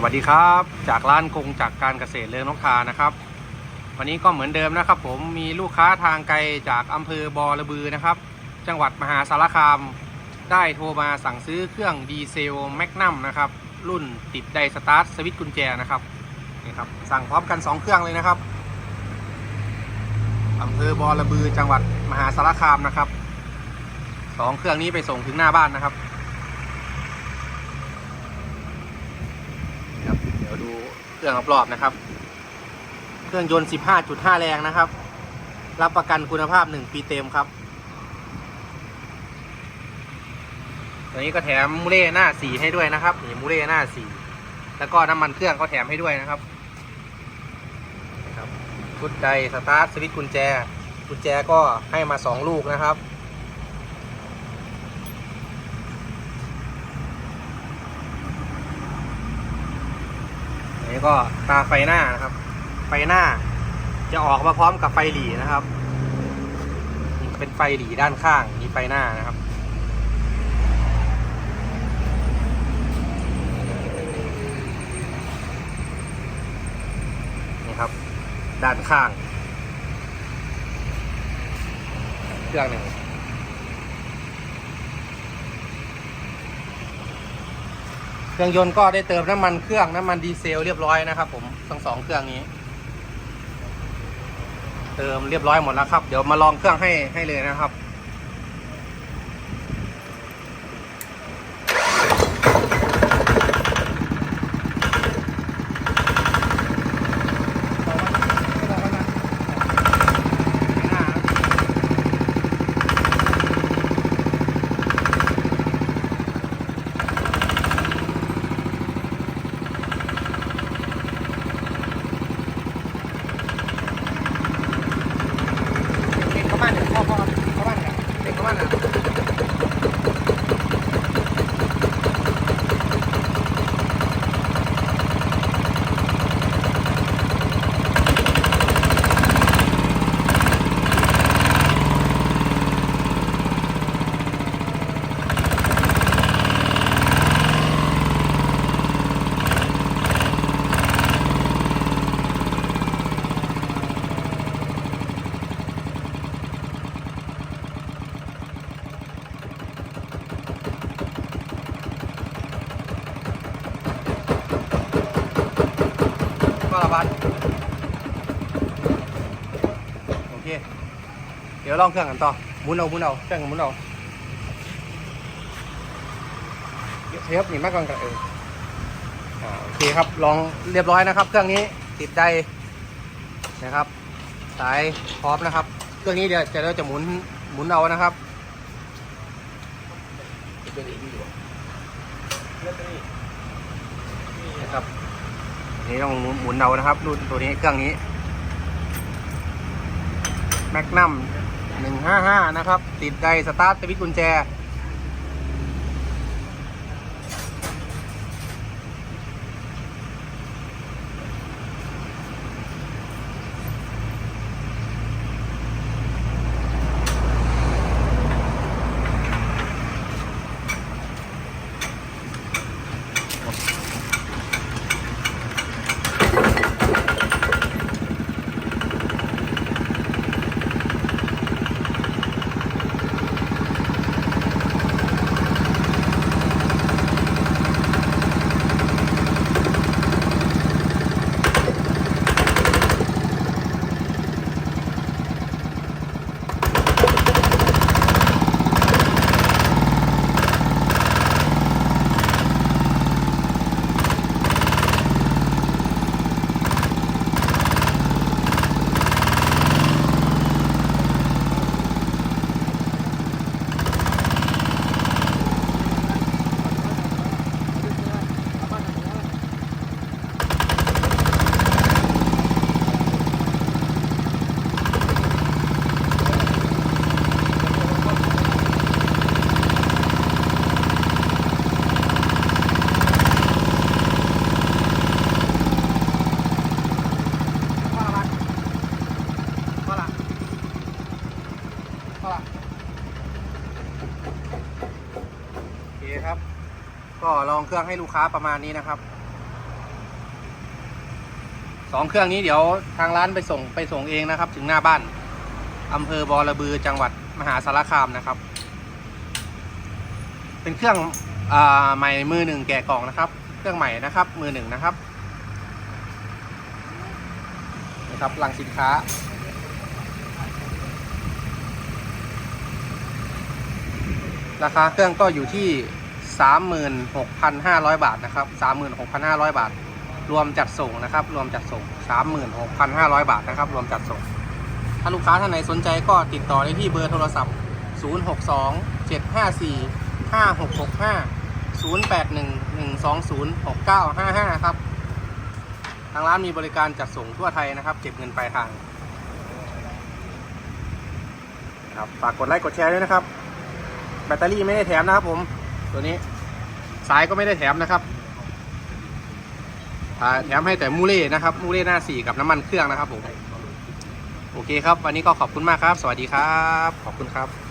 สวัสดีครับ จากร้านกงจากการเกษตรเรืองนกทานะครับ วันนี้ก็เหมือนเดิมนะครับ ผมมีลูกค้าทางไกลจากอำเภอบอระบือนะครับ จังหวัดมหาสารคาม ได้โทรมาสั่งซื้อเครื่องดีเซลแมกนัมนะครับ รุ่นติดไดสตาร์ทสวิตช์กุญแจนะครับนี่ครับสั่งพร้อมกัน 2 เครื่องเลยนะครับอำเภอบอระบือจังหวัดมหาสารคามนะครับสองเครื่องนี้ไปส่งถึงหน้าบ้านนะครับเดี๋ยวดู เครื่องรอบๆนะครับ เครื่องยนต์ 15.5 แรงนะครับ รับประกันคุณภาพ 1 ปีเต็มครับ ตัวนี้ก็แถมมูเล่หน้าสีให้ด้วยนะครับนี่มูเล่หน้าสีแล้วก็น้ำมันเครื่องก็แถมให้ด้วยนะครับครับชุดใดสตาร์ทสวิตช์กุญแจ กุญแจก็ให้มา 2 ลูกนะครับ ก็ตาไฟหน้านะครับ ไฟหน้าจะออกมาพร้อมกับไฟหลีนะครับ เป็นไฟหลีด้านข้างนี่ไฟหน้านะครับ นี่ครับ ด้านข้าง เครื่องหนึ่ง เครื่องยนต์ก็ได้เติมน้ำมันเครื่องน้ำมันดีเซลเรียบร้อยนะครับผมทั้งสองเครื่องนี้ เติมเรียบร้อยหมดแล้วครับ เดี๋ยวมาลองเครื่องให้ให้เลยนะครับ เด็กเข้าบ้านเดี๋ยวพ่อพ่อเข้าบ้าน กันเด็กเข้าบ้านนะ บาดโอเค เดี๋ยวลองเครื่องกันต่อหมุนเอาหมุนเอาเครื่องหมุนเอาเรียวเทปนี่มากกว่ากันเออโอเคครับลองเรียบร้อยนะครับ เครื่องนี้ติดใจนะครับ สายพร้อมนะครับ เครื่องนี้เดี๋ยวจะเราจะหมุนหมุนเอานะครับนะครับ นี่ต้องหมุนหมุนเอานะครับ รุ่นตัวนี้เครื่องนี้แมกนัมหนึ่งห้าห้านะครับ ติดไดสตาร์ทสวิตช์กุญแจ ก็ลองเครื่องให้ลูกค้าประมาณนี้นะครับสองเครื่องนี้เดี๋ยวทางร้านไปส่งไปส่งเองนะครับ ถึงหน้าบ้านอำเภอบอระบือจังหวัดมหาสารคามนะครับ เป็นเครื่องอใหม่มือหนึ่งแกะกล่องนะครับ เครื่องใหม่นะครับ มือหนึ่งนะครับนะครับหลังสินค้า ราคาเครื่องก็อยู่ที่ 36,500 บาทนะครับ 36,500 บาท รวมจัดส่งนะครับ รวมจัดส่ง 36,500 บาทนะครับ รวมจัดส่ง ถ้าลูกค้าท่านไหนสนใจก็ติดต่อได้ที่เบอร์โทรศัพท์ 062 754 5665 081 120 6955 ครับ ทางร้านมีบริการจัดส่งทั่วไทยนะครับ เก็บเงินปลายทางครับฝากกดไลค์กดแชร์ด้วยนะครับ แบตเตอรี่ไม่ได้แถมนะครับผม ตัวนี้สายก็ไม่ได้แถมนะครับแถมให้แต่มูเล่นะครับมูเล่หน้าสี่กับน้ำมันเครื่องนะครับผมโอเคครับ วันนี้ก็ขอบคุณมากครับ สวัสดีครับ ขอบคุณครับ